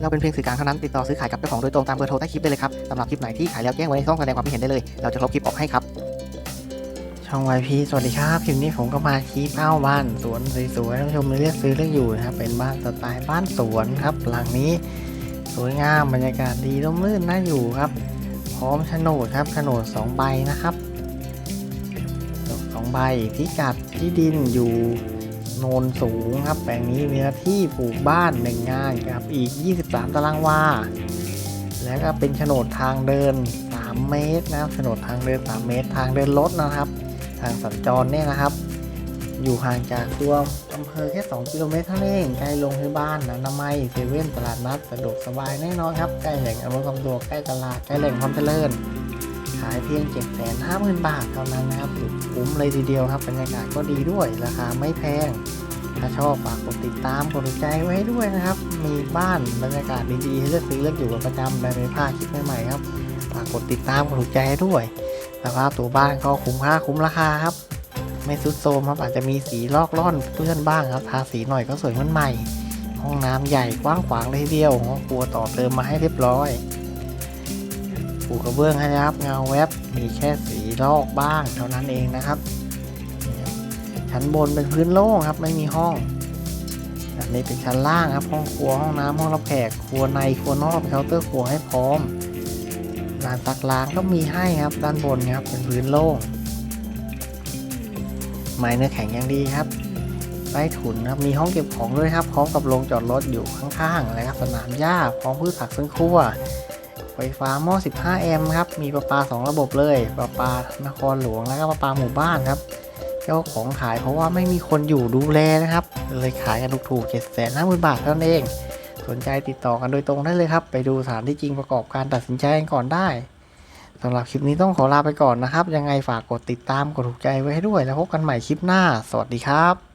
เราเป็นเพียงสื่อกลางเท่านั้นติดต่อซื้อขายกับเจ้าของโดยตรงตามเบอร์โทรใต้คลิปได้เลยครับสำหรับคลิปไหนที่ขายแล้วแจ้งไว้ในช่องแสดงความคิดเห็นได้เลยเราจะลบคลิปออกให้ครับช่องวายพีสวัสดีครับคลิปนี้ผมก็มาชี้เป้าบ้านสวนสวยๆท่านผู้ชมเลือกซื้อเลือกอยู่นะครับเป็นบ้านสไตล์บ้านสวนครับหลังนี้สวยงามบรรยากาศดีร่มรื่นน่าอยู่ครับ พร้อมโฉนดครับโฉนดสองใบนะครับสองใบพิกัดที่ดินอยู่ โนนสูงครับ แปลงนี้มีเนื้อที่ปลูกบ้านหนึ่งงานกับอีก 23 ตารางวา แล้วก็เป็นโฉนดทางเดิน 3 เมตรนะครับโฉนดทางเดิน 3 เมตร ทางเดินรถนะครับ ทางสัญจรเนี่ยนะครับ อยู่ห่างจากตัวอำเภอแค่ 2 กิโลเมตรเท่านั้นเองใกล้โรงพยาบาลอนามัยเซเว่นตลาดนัดสะดวกสบายแน่นอนครับใกล้แหล่งอำนวยความสะดวกใกล้ตลาดใกล้แหล่งความเจริญ ขายเพียง 7 5 0 0 0 0 บาทเท่านั้นนะครับสุดคุ้มเลยทีเดียวครับบรรยากาศก็ดีด้วยราคาไม่แพง ถ้าชอบฝากกดติดตามกดถูกใจไว้ด้วยนะครับ มีบ้านบรรยากาศดีๆให้เลือกซื้อเลือกอยู่ประจำแบบไม่พลาดคลิปใหม่ๆครับฝากกดติดตามกดถูกใจให้ด้วยสภาพตัวบ้านก็คุ้มค่าคุ้มราคาครับ ไม่ซุดโทมครับอาจจะมีสีลอกล่อนเปื้อนบ้างครับทาสีหน่อยก็สวยเหมือนใหม่ ห้องน้ำใหญ่กว้างขวางเลยทีเดียวห้องครัวต่อเติมมาให้เรียบร้อย ปูกระเบื้องให้นะครับ เงาแวบมีแค่สีลอกบ้างเท่านั้นเองนะครับ ชั้นบนเป็นพื้นโล่งครับไม่มีห้องอันนี้เป็นชั้นล่างครับ ห้องครัวห้องน้ำห้องรับแขกครัวในครัวนอกเคาน์เตอร์ครัวให้พร้อมลานตักล้างก็มีให้ครับ ด้านบนครับเป็นพื้นโล่งไม้เนื้อแข็งอย่างดีครับใต้ถุนครับมีห้องเก็บของด้วยครับ พร้อมกับโรงจอดรถอยู่ข้างๆนะครับสนามหญ้าพร้อมพืชผักสวนครัว ไฟฟ้าหม้อ 15 แอมป์ครับ มีประปา 2 ระบบเลยประปานครหลวงแล้วก็ประปาหมู่บ้านครับ เจ้าของขายเพราะว่าไม่มีคนอยู่ดูแลนะครับ เลยขายกันถูกๆ7 5 0 0 0 0 บาทเท่านั้นเอง สนใจติดต่อกันโดยตรงได้เลยครับ ไปดูสถานที่จริงประกอบการตัดสินใจกันก่อนได้สำหรับคลิปนี้ต้องขอลาไปก่อนนะครับ ยังไงฝากกดติดตามกดถูกใจไว้ให้ด้วย แล้วพบกันใหม่คลิปหน้า สวัสดีครับ